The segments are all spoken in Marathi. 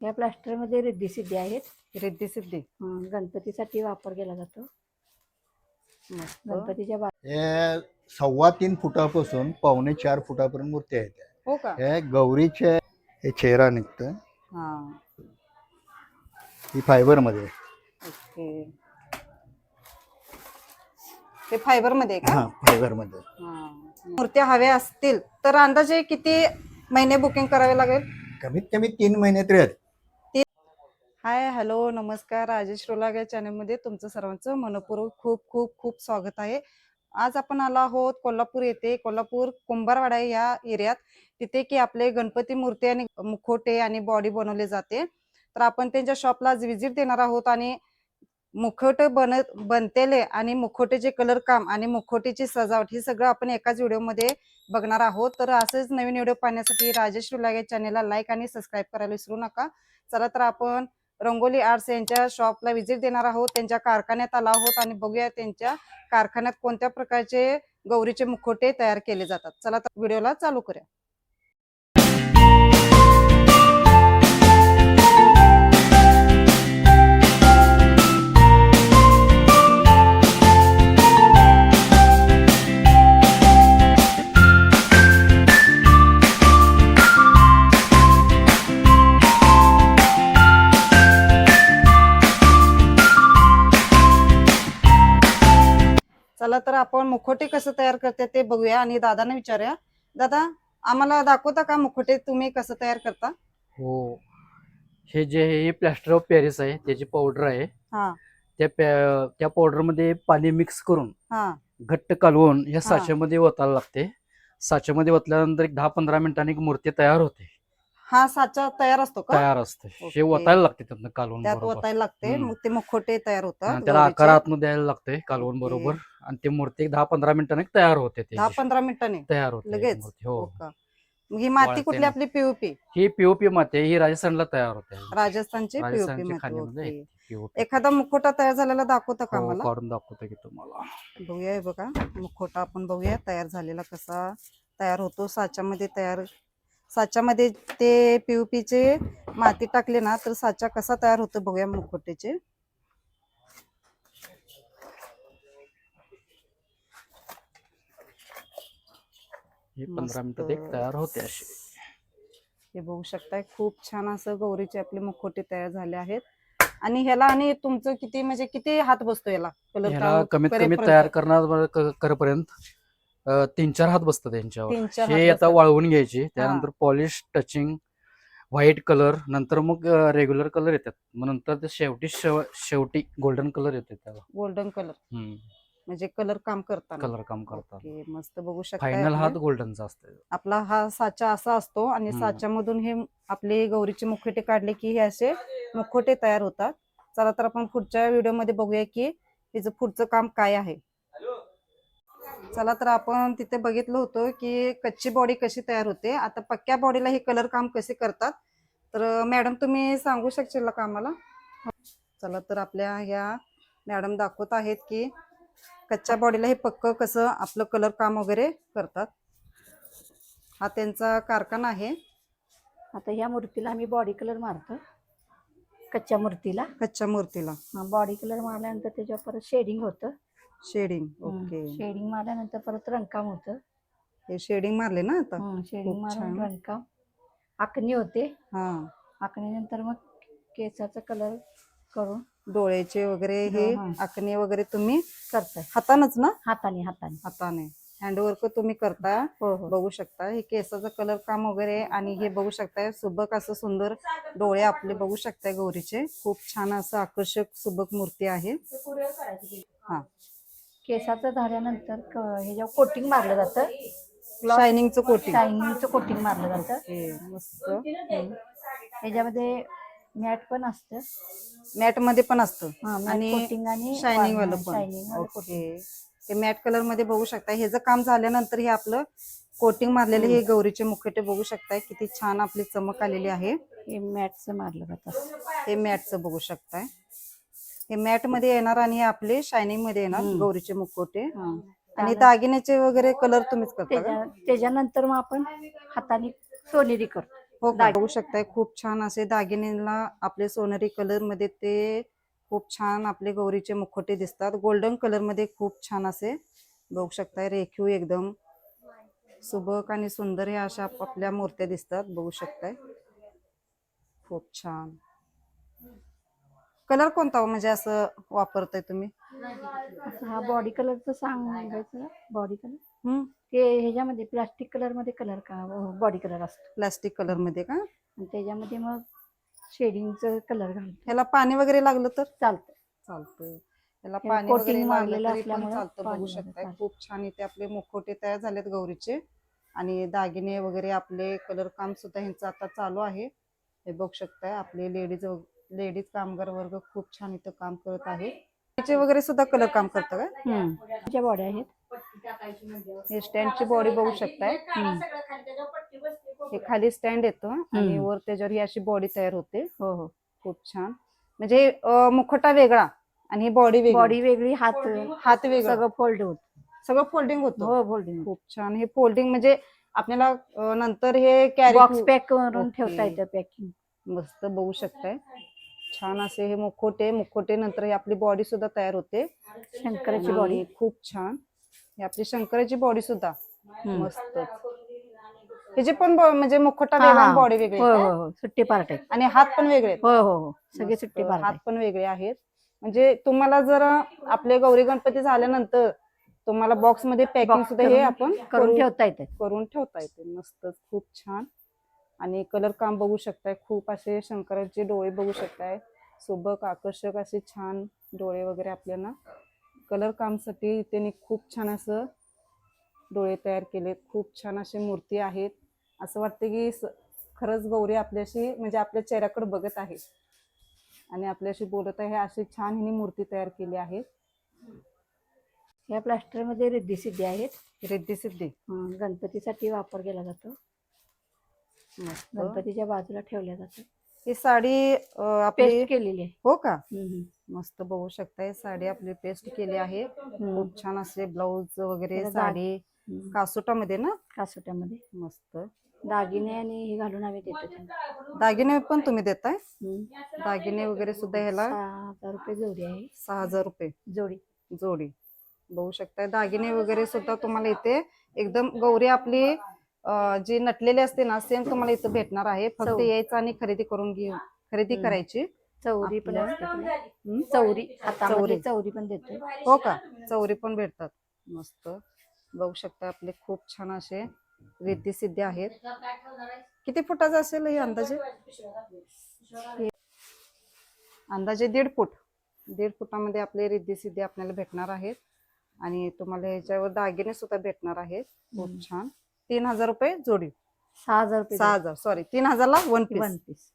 या प्लास्टरमध्ये रिद्धी सिद्धी आहेत. रिद्धी सिद्धी. अं, गणपतीसाठी वापर केला जातो. मस्त. गणपतीच्या बा हे सव्वा तीन फुटापासून पावणे चार फुटापर्यंत मूर्ती आहेत. हो का? हे गौरीचे हे चेहरा निघतं हा. ही फायबरमध्ये ओके. ते फायबरमध्ये आहे का? हा फायबरमध्ये हा. मूर्त्या हव्या असतील तर अंदाजे किती महिने बुकिंग करावे लागेल? कमीत कमी तीन महिने तरी आहेत. हाय हॅलो नमस्कार. राजेश रोलाग या चॅनलमध्ये तुमचं सर्वांचं मनपूर्वक खूप खूप खूप स्वागत आहे. आज आपण आलो आहोत कोल्हापूर येथे. कोल्हापूर कुंभारवाडा या एरियात तिथे की आपले गणपती मूर्ती आणि मुखोटे आणि बॉडी बनवले जाते. तर आपण त्यांच्या शॉपला आज व्हिजिट देणार आहोत आणि मुखोटे बनत बनतेले आणि मुखोटेचे कलर काम आणि मुखोटेची सजावट हे सगळं आपण एकाच व्हिडिओमध्ये बघणार आहोत. तर असेच नवीन व्हिडिओ पाहण्यासाठी राजेश रुलागे चॅनेलला चॅनलला लाईक आणि सबस्क्राईब करायला विसरू नका. चला तर आपण रंगोली आर्ट्स यांच्या शॉपला व्हिजिट देणार आहोत. त्यांच्या कारखान्यात आला आहोत आणि बघूया त्यांच्या कारखान्यात कोणत्या प्रकारचे गौरीचे मुखोटे तयार केले जातात. चला तर व्हिडिओला चालू करूया. चला तर आपण मुखोटे कसं तयार करते ते बघूया आणि दादाने विचारूया. दादा आम्हाला दाखवता का मुखोटे तुम्ही कसं तयार करता? हो. हे जे हे प्लॅस्टर ऑफ पॅरिस आहे त्याची पावडर आहे. हा. त्या त्या पावडरमध्ये पाणी मिक्स करून हा. घट्ट कालवून या साच्यामध्ये ओतायला लागते. साच्यामध्ये ओतल्यानंतर एक दहा पंधरा मिनिटांनी एक मूर्ती तयार होते. हा साचा तयार असतो का? तयार असते. हे. ओतायला लागते त्यातनं कालवून त्यात बरोबर. ओतायला लागते. हम्म. मग ते मुखोटे तयार होतात आणि त्याला गौरीचे. आकार आतमध्ये द्यायला लागते कालवून ओके. बरोबर. आणि ते मूर्ती दहा पंधरा मिनिटांनी तयार होते दहा ते पंधरा मिनिटांनी? तयार होते लगेच? मूर्ती. हो हो. का मग ही माती वाळते कुठली ना. आपली पीओपी ही पीओपी माती ही राजस्थानला तयार होते. राजस्थानची पीओपी खाणीमध्ये माती POP. एखादा मुखोटा तयार झालेला दाखवता का हो, मला काढून दाखवतो की तुम्हाला. बघूया हे बघा. मुखोटा आपण बघूया. तयार झालेला कसा तयार होतो. साच्यामध्ये तयार साच्यामध्ये ते पीयूपीचे माती टाकले ना तर साचा कसा तयार होतो बघूया मुखोटेचे ही पंधरा मिनिटात एक. तयार होते अशी हे बघू शकताय खूप छान असं गौरीचे आपले मुखोटे तयार झाले आहेत. आणि ह्याला आणि तुमचं किती म्हणजे किती हात बसतो याला? कलर कमीत कमी तयार करणार करेपर्यंत तीन चार हात बसतात त्यांच्यावर हे आता. वाळवून घ्यायची. त्यानंतर पॉलिश टचिंग व्हाईट कलर नंतर मग रेग्युलर कलर येतात. मग नंतर ते शेवटी शेव- शेवटी गोल्डन कलर येते त्याला. Golden colour. म्हणजे कलर काम करताना. कलर काम करतात ओके, मस्त बघू शकताय फायनल हात आपले. गोल्डनचा असतो आपला हा साचा असा असतो आणि हम्म. साच्यामधून हे आपले गौरीचे मुखोटे काढले की हे असे मुखोटे तयार होतात. चला तर आपण पुढच्या व्हिडिओमध्ये बघूया की हिचं पुढचं काम काय आहे. चला तर आपण तिथे बघितलं होतं की कच्ची बॉडी कशी तयार होते. आता पक्क्या बॉडीला हे कलर काम कसे करतात? तर मॅडम तुम्ही सांगू शकशील का आम्हाला? चला तर आपल्या ह्या मॅडम दाखवत आहेत की कच्च्या बॉडीला हे पक्क कसं आपलं कलर काम वगैरे करतात. हा त्यांचा कारखाना आहे. आता ह्या मूर्तीला आम्ही बॉडी कलर मारतो. कच्च्या मूर्तीला. कच्च्या मूर्तीला. बॉडी कलर मारल्यानंतर त्याच्यावर परत शेडिंग होतं. शेडिंग ओके शेडिंग मारल्यानंतर परत रंगकाम होतं. हे शेडिंग मारले ना आता? शेडिंग मारून. रंगकाम. आखणी होते. हा. आखणीनंतर मग केसाचा कलर करून डोळ्याचे वगैरे हे हा. आखणे वगैरे तुम्ही करताय. हातानच ना? हाताने हाताने. हाताने. हँडवर्क तुम्ही करता. हो हो. बघू शकता. हे केसाचं कलर काम वगैरे आणि हे बघू शकताय सुबक असं सुंदर डोळे आपले बघू शकताय गौरीचे. खूप छान असं आकर्षक सुबक मूर्ती आहे. हा. केसाचं झाल्यानंतर क- ह्याच्यावर कोटिंग मारलं जातं. शायनिंगचं कोटिंग शायनिंगचं कोटिंग मारलं जातं. हे मस्त. ह्याच्यामध्ये मॅट पण असतं. मॅटमध्ये पण असतं. हा, matte आणि coating आणि शायनिंग वालं पण. shining वालं ओके. हे मॅट कलरमध्ये बघू शकता. हे जर काम झाल्यानंतर हे आपलं कोटिंग मारलेले हे गौरीचे मुखटे बघू शकताय. किती छान आपली चमक आलेली आहे. हे मॅटचं मारलं जातं हे मॅटचं बघू शकताय. हे मॅटमध्ये येणार आणि हे आपले शायनिंगमध्ये येणार हम्म. गौरीचे मुखोटे हा. आणि दागिन्याचे वगैरे कलर तुम्हीच करता का? त्याच्या त्याच्यानंतर मग आपण हाताने सोनेरी करतो. हो बघू शकताय खूप छान असे दागिनेला आपले सोनेरी कलरमध्ये ते खूप छान आपले गौरीचे मुखोटे दिसतात. गोल्डन कलरमध्ये खूप छान असे बघू शकताय रेखीव एकदम. सुबक आणि सुंदर हे अशा आप- आपल्या मूर्त्या दिसतात बघू शकताय. खूप छान. कलर कोणता हो? म्हणजे असं वापरताय तुम्ही? हा बॉडी कलरचं सांगायचं बॉडी कलर हम्म ते ह्याच्यामध्ये प्लास्टिक कलरमध्ये कलर का बॉडी कलर असतो. प्लास्टिक कलरमध्ये का? आणि त्याच्यामध्ये मग शेडिंगचं कलर घालतो. ह्याला पाणी वगैरे लागलं तर? चालतं. चालतंय. त्याला हे पाणी coating वगैरे लागलं मारलेलं तरी पण असल्यामुळं चालतं बघू शकताय. खूप छान इथे आपले मुखवटे तयार झालेत गौरीचे. आणि दागिने वगैरे आपले कलर काम सुद्धा ह्यांचं आता चालू आहे. हे बघू शकताय आपले लेडीज लेडीज कामगार वर्ग खूप छान इथं काम करत आहे त्याचे वगैरे सुद्धा कलर काम करतं काय त्याच्या बॉडी आहेत. हे स्टँडची बॉडी बघू शकताय. हे खाली स्टँड येतं आणि. वर त्याच्यावर ही अशी बॉडी तयार होते. हो हो. खूप छान. म्हणजे अं, मुखवटा वेगळा आणि ही बॉडी वेगळी. बॉडी वेगळी हात हात वेगळा. सगळं फोल्ड होत. सगळं फोल्डिंग होतं. हो फोल्डिंग खूप छान. हे फोल्डिंग म्हणजे आपल्याला नंतर हे कॅरी बॉक्स पॅक करून. ठेवता येतं पॅकिंग मस्त बघू शकताय. छान असे हे मुखोटे मुखोटे नंतर हे आपली बॉडी सुद्धा तयार होते. शंकराची बॉडी खूप छान. हे आपली शंकराची बॉडी सुद्धा. मस्त ह्याची पण म्हणजे मुखोटा बॉडी वेगळी हो. आहे हो? हो सुट्टे पार्ट आहेत आणि हात पण वेगळे आहेत. हो हो हो सगळे मस्त. सुट्टे पार्ट हात पण वेगळे आहेत. म्हणजे तुम्हाला जर आपले गौरी गणपती झाल्यानंतर तुम्हाला बॉक्समध्ये पॅकिंग सुद्धा हे आपण करून करू- ठेवता येतात करून ठेवता येते. मस्तच. खूप छान. आणि कलर काम बघू शकताय. खूप असे शंकराचे डोळे बघू शकताय. सुबक आकर्षक असे छान डोळे वगैरे आपल्याला कलर कामसाठी त्यांनी खूप छान असं डोळे तयार केलेत. खूप छान अशी मूर्ती आहेत. असं वाटतं की खरंच गौरी आपल्याशी म्हणजे आपल्या चेहऱ्याकडे बघत आहे आणि आपल्याशी बोलत आहे अशी छान हिने मूर्ती तयार केली आहे या प्लास्टरमध्ये रिद्धी सिद्धी आहेत. रिद्धी सिद्धी. हं, गणपतीसाठी वापर केला जातो. गणपतीच्या बाजूला ठेवल्या जातात. ही साडी पेस्ट केलेली आहे. हो का. मस्त बघू शकताय. साडी आपली पेस्ट केली आहे. खूप छान असे ब्लाऊज वगैरे साडी. कासोटामध्ये ना? कासोट्यामध्ये. मस्त. दागिने आणि हे घालून आम्ही देतो दागिने पण तुम्ही देताय. दागिने वगैरे सुद्धा ह्याला? हजार रुपये जोडी आहे. सहा हजार रुपये. जोडी. जोडी. बघू शकताय. दागिने वगैरे सुद्धा तुम्हाला इथे एकदम गौरी आपली जी नटलेली असते ना सेम तुम्हाला इथं भेटणार आहे. फक्त यायचं आणि खरेदी करून घेऊ खरेदी. करायची. चौरी पण असते. हं? चौरी. हातामध्ये चौरी. चौरी. पण देतो. हो का? चौरी पण भेटतात. मस्त. बघू शकता आपले खूप छान असे रिद्धी सिद्धी आहेत. किती फुटाचं असेल हे अंदाजे? अंदाजे दीड फूट. दीड फुटामध्ये आपले रिद्धी सिद्धी आपल्याला भेटणार आहेत. आणि तुम्हाला ह्याच्यावर दागिने सुद्धा भेटणार आहेत. खूप हम्म. छान. तीन हजार रुपये जोडी. सहा हजार रुपये सहा हजार. सॉरी तीन हजारला वन वन पीस पीस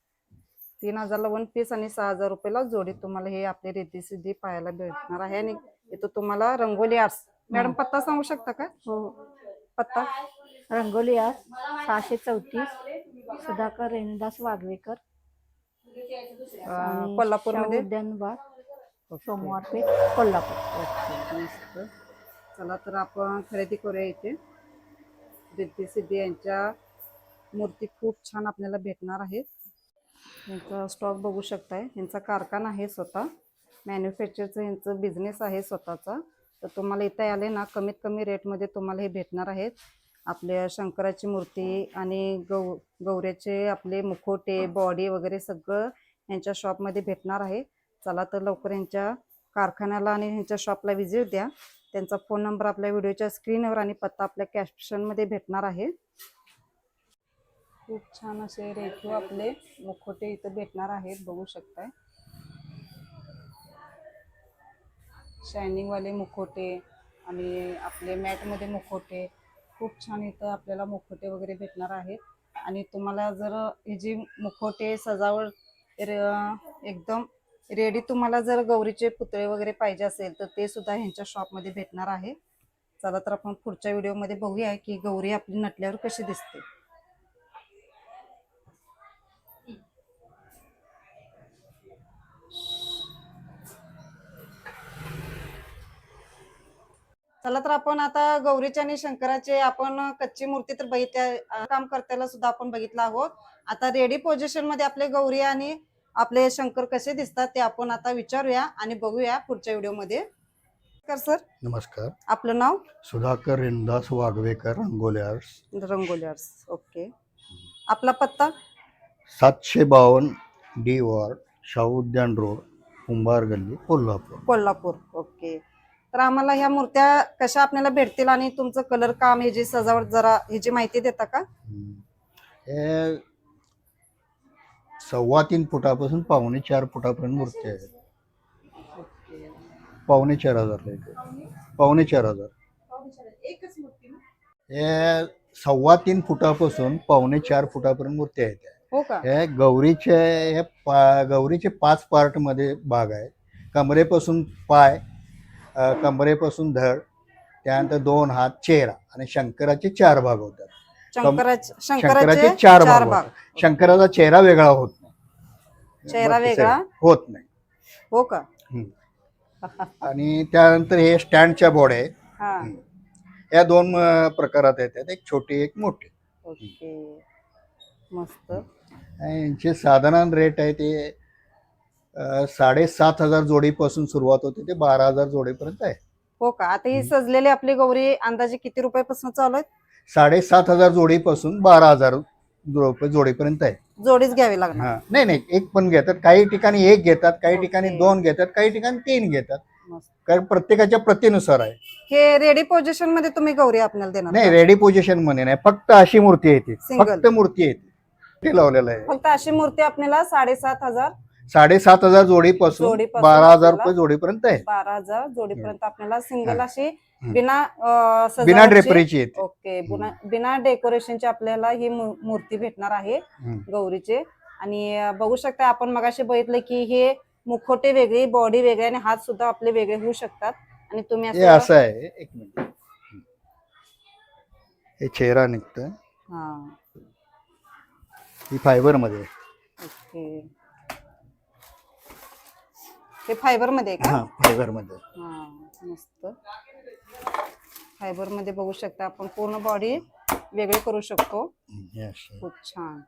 तीन हजारला वन पीस आणि सहा हजार रुपयाला जोडी तुम्हाला हे आपले रिद्धी सिद्धी पाहायला भेटणार आहे. आणि इथं तुम्हाला रंगोली आर्ट्स मॅडम पत्ता सांगू शकता का? हो. पत्ता? रंगोली आज सहाशे चौतीस. सुधाकर रेणदास वाघवेकर. कोल्हापूरमध्ये? शाहू उद्यान बाग. ओके. सोमवार पेठ कोल्हापूर. चला तर आपण खरेदी करूया इथे. रिद्धी सिद्धी यांच्या मूर्ती खूप छान आपल्याला भेटणार आहेत. यांचा स्टॉक बघू शकताय. यांचा कारखाना आहे स्वतः. मॅन्युफॅक्चरचं यांचं बिझनेस आहे स्वतःचा. तर तुम्हाला इथे आले ना कमीत कमी रेटमध्ये तुम्हाला हे भेटणार आहेत. आपल्या शंकराची मूर्ती आणि गौ गौऱ्याचे आपले मुखोटे बॉडी वगैरे सगळं यांच्या शॉपमध्ये भेटणार आहे. चला तर लवकर यांच्या कारखान्याला आणि ह्यांच्या शॉपला व्हिजिट द्या. त्यांचा फोन नंबर आपल्या व्हिडिओच्या स्क्रीनवर आणि पत्ता आपल्या कॅप्शनमध्ये भेटणार आहे. खूप छान असे रेखीव आपले मुखोटे इथं भेटणार आहेत बघू शकताय. शायनिंग वाले मुखोटे आणि आपले मॅटमध्ये मुखोटे खूप छान इथं आपल्याला मुखोटे वगैरे भेटणार आहेत. आणि तुम्हाला जर हे जी मुखोटे सजावट रे- एकदम रेडी तुम्हाला जर गौरीचे पुतळे वगैरे पाहिजे असेल तर ते सुद्धा ह्यांच्या शॉपमध्ये भेटणार आहे. चला तर आपण पुढच्या व्हिडिओमध्ये बघूया की गौरी आपली नटल्यावर कशी दिसते. चला तर आपण आता गौरीचे आणि शंकराचे आपण कच्ची मूर्ती तर बघितल्या काम करत्याला सुद्धा आपण बघितलं आहोत. आता रेडी पोझिशनमध्ये आपले गौरी आणि आपले शंकर कसे दिसतात ते आपण आता विचारूया आणि बघूया पुढच्या व्हिडिओमध्ये कर सर नमस्कार. आपलं नाव? Sudhakar Rindas Waghvekar Rangoli arts Rangoli arts okay आपला पत्ता? सातशे बावन्न डी वॉर्ड शाहू उद्यान रोड कुंभार गल्ली कोल्हापूर. कोल्हापूर. ओके तर आम्हाला ह्या मूर्त्या कशा आपल्याला भेटतील आणि तुमचं कलर काम ह्याची सजावट जरा ह्याची माहिती देता का. हे सव्वा तीन फुटापासून पावणे चार फुटापर्यंत मूर्ती आहेत. पावणे चार हजार पावणे चार हजार. हे सव्वा तीन फुटापासून पावणे चार फुटापर्यंत मूर्ती आहेत. हो का? हे गौरीचे हे पा गौरीचे पाच पार्टमध्ये भाग आहे. कमरेपासून पाय कमरेपासून धड त्यानंतर दोन हात चेहरा आणि शंकराचे चार भाग होतात. शंकराचे चार भाग होतात. शंकराचा चेहरा वेगळा होत नाही. चेहरा वेगळा? होत नाही. हो का? आणि त्यानंतर हे स्टँडच्या बॉड्या आहेत हा. हम्म. या दोन प्रकारात येतात. एक छोटी एक मोठी. ओके. मस्त. आणि यांचे साधारण रेट आहे ते साडेसात हजार जोडीपासून सुरुवात होते ते बारा हजार जोडीपर्यंत आहे. हो का? आता ही सजलेली आपली गौरी अंदाजे किती रुपयापासून चालू आहेत? साडेसात हजार जोडीपासून बारा हजार रुपये जोडीपर्यंत आहे. जोडीच घ्यावी लागणार. हा. नाही नाही एक पण घेतात. काही ठिकाणी एक घेतात काही ठिकाणी ओके. दोन घेतात काही ठिकाणी तीन घेतात. मस्त. कारण प्रत्येकाच्या प्रतीनुसार आहे. हे रेडी पोझिशनमध्ये तुम्ही गौरी आपल्याला देणार नाही का? रेडी पोझिशनमध्ये नाही. फक्त अशी मूर्ती येते Single. फक्त मूर्ती येते ते लावलेलं आहे. फक्त अशी मूर्ती आपल्याला साडेसात हजार साडेसात हजार जोडीपासून जोडीपासून बारा हजार आपल्याला- रुपये जोडीपर्यंत आहे. बारा हजार जोडीपर्यंत आपल्याला सिंगल हा. अशी. बिना अं, बिना सजावटची- ड्रेपरीची येते. ओके बिना बिना डेकोरेशनची आपल्याला ही मू- मूर्ती भेटणार आहे हम्म. गौरीचे. आणि अं, बघू शकता आपण मगाशी बघितलं की हे मुखोटे वेगळे बॉडी वेगळे आणि हात सुद्धा आपले वेगळे होऊ शकतात. आणि तुम्ही हे असं असं आहे. एक मिनिट. हे. चेहरा निघतं हा. ही फायबरमध्ये आहे. ओके. हे फायबरमध्ये का? हा फायबरमध्ये हा मस्त. फायबरमध्ये बघू शकता आपण पूर्ण बॉडी वेगळे करू शकतो. खूप छान.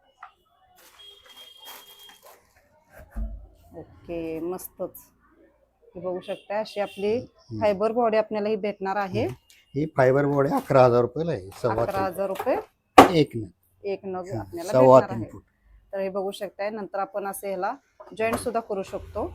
ओके मस्तच. हे बघू शकता अशी आपली फायबर बॉडी आपल्याला ही भेटणार आहे. ही फायबर बोर्ड आहे अकरा हजार रुपयाला आहे सव्वा अकरा हजार रुपये. एक नाही एक नग आपल्याला सव्वा भेटणार तीन आहे. फूट. तर हे बघू शकताय नंतर आपण असे ह्याला जॉईंट सुद्धा करू शकतो.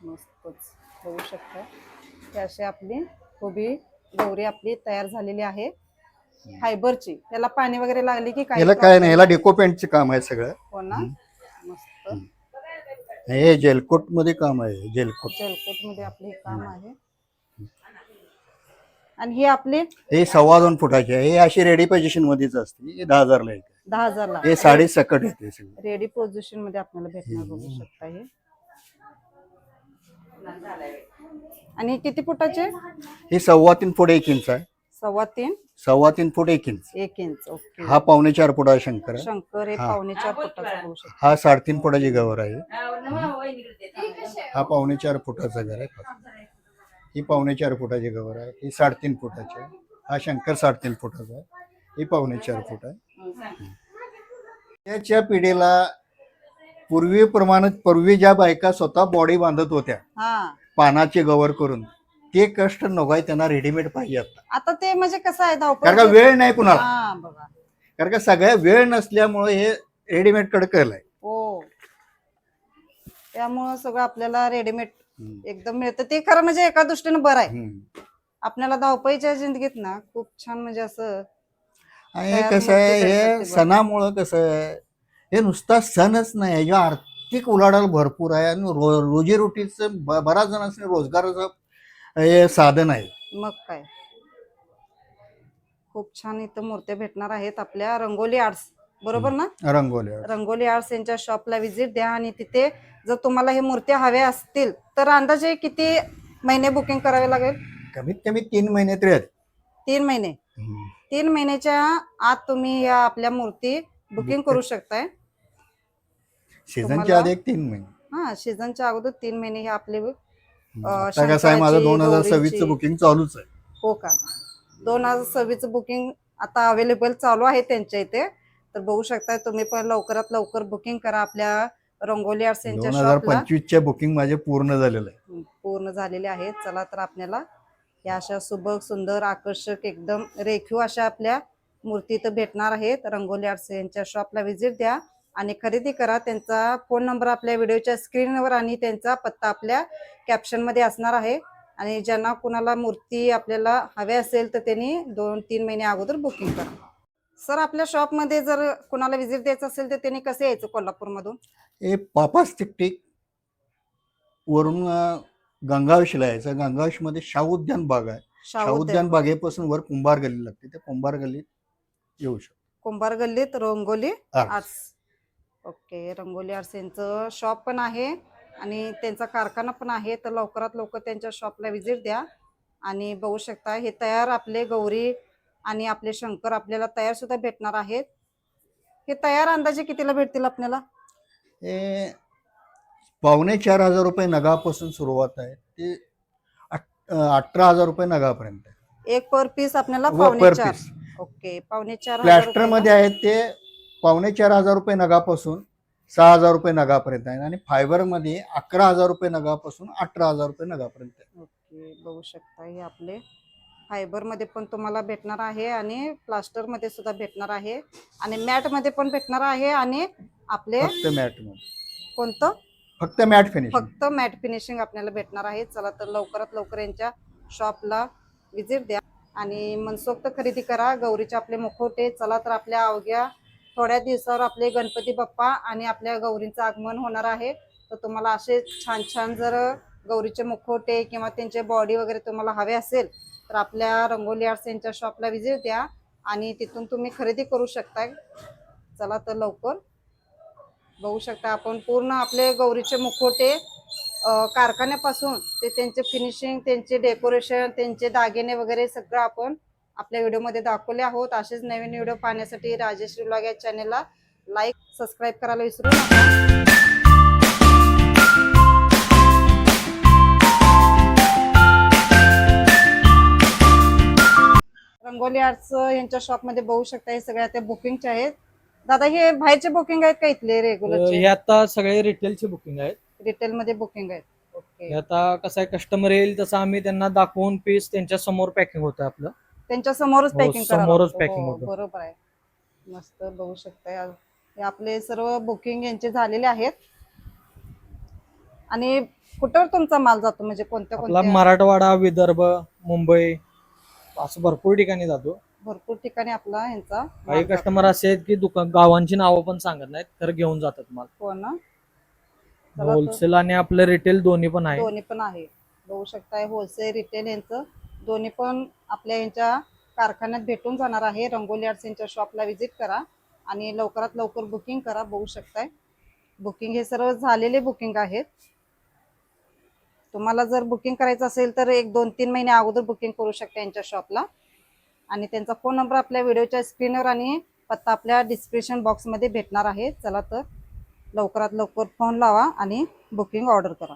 मस्तच बघू शकता. ही अशी आपली उभी गौरी आपली तयार झालेली आहे. फायबरची. त्याला पाणी वगैरे लागले की काही याला काय नाही याला डेकोपेंटचे काम आहे सगळं. हो ना? मस्त. हे जेलकोटमध्ये काम आहे जेलकोट. जलकोटमध्ये आपले हे काम आहे. आणि ही आपली हे सव्वा दोन फुटाचे आहे. हे अशी रेडी पोझिशन मध्येच असते. हे दहा हजारला येते दहा हजारला. हे साडे सकट येते सगळं. रेडी पोझिशनमध्ये आपल्याला भेटणार बघू शकता हे. आणि किती फुटाचे? हे सव्वा तीन फूट एक इंच आहे. सव्वा तीन? सव्वा तीन फूट एक इंच. एक इंच ओके. हा पावणे चार फुटा शंकर आहे शंकर. हे हा. पावणे चार फुटाचा शकता. हा साडेतीन फुटाची गवर आहे. हा पावणे चार फुटाचा घर आहे. ही पावणे चार फुटाची गवर आहे. ही साडेतीन फुटाची आहे. हा शंकर साडेतीन फुटाचा आहे. ही पावणे चार फूट आहे. त्याच्या पिढीला पूर्वीप्रमाणे पूर्वी ज्या बायका स्वतः बॉडी बांधत होत्या हा. पानाचे गवर करून ते कष्ट नकोय त्यांना रेडीमेड पाहिजे आता. आता ते म्हणजे कसं आहे कारण का वेळ नाही कुणाला. हा बघा. कारण का सगळ्या वेळ नसल्यामुळे हे रेडीमेडकडे केलंय हो. त्यामुळं सगळं आपल्याला रेडीमेड एकदम मिळतं. ते खरं म्हणजे एका दृष्टीनं बरं आहे. हम्म. आपल्याला धावपळीच्या जिंदगीत ना खूप छान म्हणजे असं आणि तयार कसं आहे मूर्ती हे. सणामुळं कसं आहे हे नुसता सणच नाही ह्याच्या आर्थिक उलाढाल भरपूर आहे आणि रो रोजीरोटीचं ब- बऱ्याच जणांसाठी रोजगाराचं हे साधन आहे. मग काय? खूप छान इथं मूर्त्या भेटणार आहेत आपल्या रंगोली आर्ट्स. बरोबर ना? रंगोली रंगोली आर्ट्स यांच्या शॉपला व्हिजिट द्या आणि तिथे जर तुम्हाला हे मूर्त्या हव्या असतील तर अंदाजे किती महिने बुकिंग करावे लागेल? कमीत कमी तीन महिने तरी आहेत. तीन महिने. तीन महिन्याच्या आत तुम्ही या आपल्या मूर्ती बुकिंग करू शकताय. सीझनच्या आधी एक तीन महिने. हा सीझनच्या अगोदर तीन महिने हे आपले आता कसं आहे माझं शंकराची, दोन हजार गौरीची. सव्वीसचं बुकिंग चालूच आहे. हो का? दोन हजार सव्वीसचं बुकिंग आता अवेलेबल चालू आहे त्यांच्या इथे. तर बघू शकता तुम्ही पण लवकरात लवकर बुकिंग करा आपल्या रंगोली आर्ट्स यांच्या दोन हजार शॉपला पंचवीसच्या बुकिंग माझे पूर्ण झालेलं आहे. पूर्ण झालेले आहेत. चला तर आपल्याला या अशा सुबक सुंदर आकर्षक एकदम रेखीव अशा आपल्या मूर्ती इथं भेटणार आहेत. रंगोली आर्ट्स यांच्या शॉपला व्हिजिट द्या. आणि खरेदी करा. त्यांचा फोन नंबर आपल्या व्हिडिओच्या स्क्रीनवर आणि त्यांचा पत्ता आपल्या कॅप्शनमध्ये असणार आहे. आणि ज्यांना कुणाला मूर्ती आपल्याला हव्या असेल तर त्यांनी दोन तीन महिने अगोदर बुकिंग करा. सर आपल्या शॉपमध्ये जर कुणाला व्हिजिट द्यायचं असेल तर त्यांनी कसं यायचं कोल्हापूरमधून? हे पापास टिकटिक वरून गंगावेशला यायचं. गंगावेशमध्ये शाहू उद्यान बाग आहे. शाहू उद्यान बागेपासून वर कुंभार गल्ली लागते. त्या कुंभार गल्लीत येऊ शकतो. कुंभार गल्लीत Rangoli. Arts. Okay Rangoli arts यांचं शॉप पण आहे आणि त्यांचा कारखाना पण आहे तर लवकरात लवकर त्यांच्या शॉपला व्हिजिट द्या आणि बघू शकता हे तयार आपले गौरी आणि आपले शंकर आपल्याला तयार सुद्धा भेटणार आहेत हे तयार अंदाजे कितीला भेटतील आपल्याला हे पावणे चार हजार रुपये नगापासून सुरुवात आहे ते अठरा हजार रुपये नगापर्यंत. एक पर पीस आपल्याला पावणे चार. ओके पावणे चार हजार प्लॅस्टर. मध्ये आहेत ते पावणे चार हजार रुपये नगापासून सहा हजार रुपये नगापर्यंत आहे आणि फायबरमध्ये अकरा हजार रुपये नगापासून अठरा हजार रुपये नगापर्यंत आहे ओके बघू शकता हे आपले. फायबरमध्ये पण तुम्हाला भेटणार आहे आणि प्लास्टरमध्ये सुद्धा भेटणार आहे. आणि मॅटमध्ये पण भेटणार आहे आणि आपले फक्त मॅटमध्ये कोणतं? फक्त मॅट फिनिश फक्त मॅट फिनिशिंग आपल्याला भेटणार आहे. चला तर लवकरात लवकर यांच्या शॉपला विजिट द्या. आणि मनसोक्त खरेदी करा. गौरीचे आपले मुखवटे. चला तर आपल्या अवघ्या थोड्या दिवसावर आपले गणपती बाप्पा आणि आपल्या गौरींचं आगमन होणार आहे. तर तुम्हाला असे छान छान जर गौरीचे मुखवटे किंवा त्यांचे बॉडी वगैरे तुम्हाला हवे असेल तर आपल्या रंगोली आर्ट्स यांच्या शॉपला व्हिजिट द्या आणि तिथून तुम्ही खरेदी करू शकता चला तर लवकर. बघू शकता आपण पूर्ण आपले गौरीचे मुखवटे कारखान्यापासून ते त्यांचे फिनिशिंग त्यांचे डेकोरेशन त्यांचे दागिने वगैरे सगळं आपण आपल्या व्हिडिओमध्ये दाखवले आहोत. असेच नवीन व्हिडिओ पाहण्यासाठी राजेश व्लॉग या चॅनेलला लाईक सबस्क्राईब करायला विसरू नका. रंगोली आर्ट्स यांच्या शॉपमध्ये बघू शकता हे सगळ्या त्या बुकिंगचे आहेत. दादा हे बाहेरचे बुकिंग आहेत का इथले हे रेग्युलर आता सगळे रिटेलचे बुकिंग आहेत. रिटेल मध्ये बुकिंग आहेत. हे ओके आता कसं आहे कस्टमर येईल तसं आम्ही त्यांना दाखवून पीस त्यांच्यासमोर पॅकिंग होतं आपलं. त्यांच्या समोरच हो, पॅकिंग समोरच packing होतं. बरोबर आहे. मस्त बघू शकता या- हे आपले सर्व बुकिंग यांचे झालेले आहेत. आणि कुठवर तुमचा माल जातो? म्हणजे कोणत्या आपला कोणत्या मराठवाडा विदर्भ मुंबई असं भरपूर ठिकाणी जातो. भरपूर ठिकाणी आपला यांचा काही माल जातो. कस्टमर असे आहेत की दुकान गावांची नावं पण सांगत नाहीत तर घेऊन जातात माल. हो ना. चला तर. होलसेल आणि आपलं रिटेल दोन्ही पण आहे. दोन्ही पण आहे. बघू शकताय होलसेल रिटेल यांचं दोन्ही पण आपल्या यांच्या कारखान्यात भेटून जाणार आहे. रंगोली आर्ट्स यांच्या शॉपला व्हिजिट करा आणि लवकरात लवकर बुकिंग करा. बघू शकताय. बुकिंग हे सर्व झालेले बुकिंग आहेत. तुम्हाला जर बुकिंग करायचं असेल तर एक दोन तीन महिने अगोदर बुकिंग करू शकता यांच्या शॉपला आणि त्यांचा फोन नंबर आपल्या व्हिडिओच्या स्क्रीनवर आणि पत्ता आपल्या डिस्क्रिप्शन बॉक्समध्ये भेटणार आहे. चला तर लवकरात लवकर फोन लावा आणि बुकिंग ऑर्डर करा.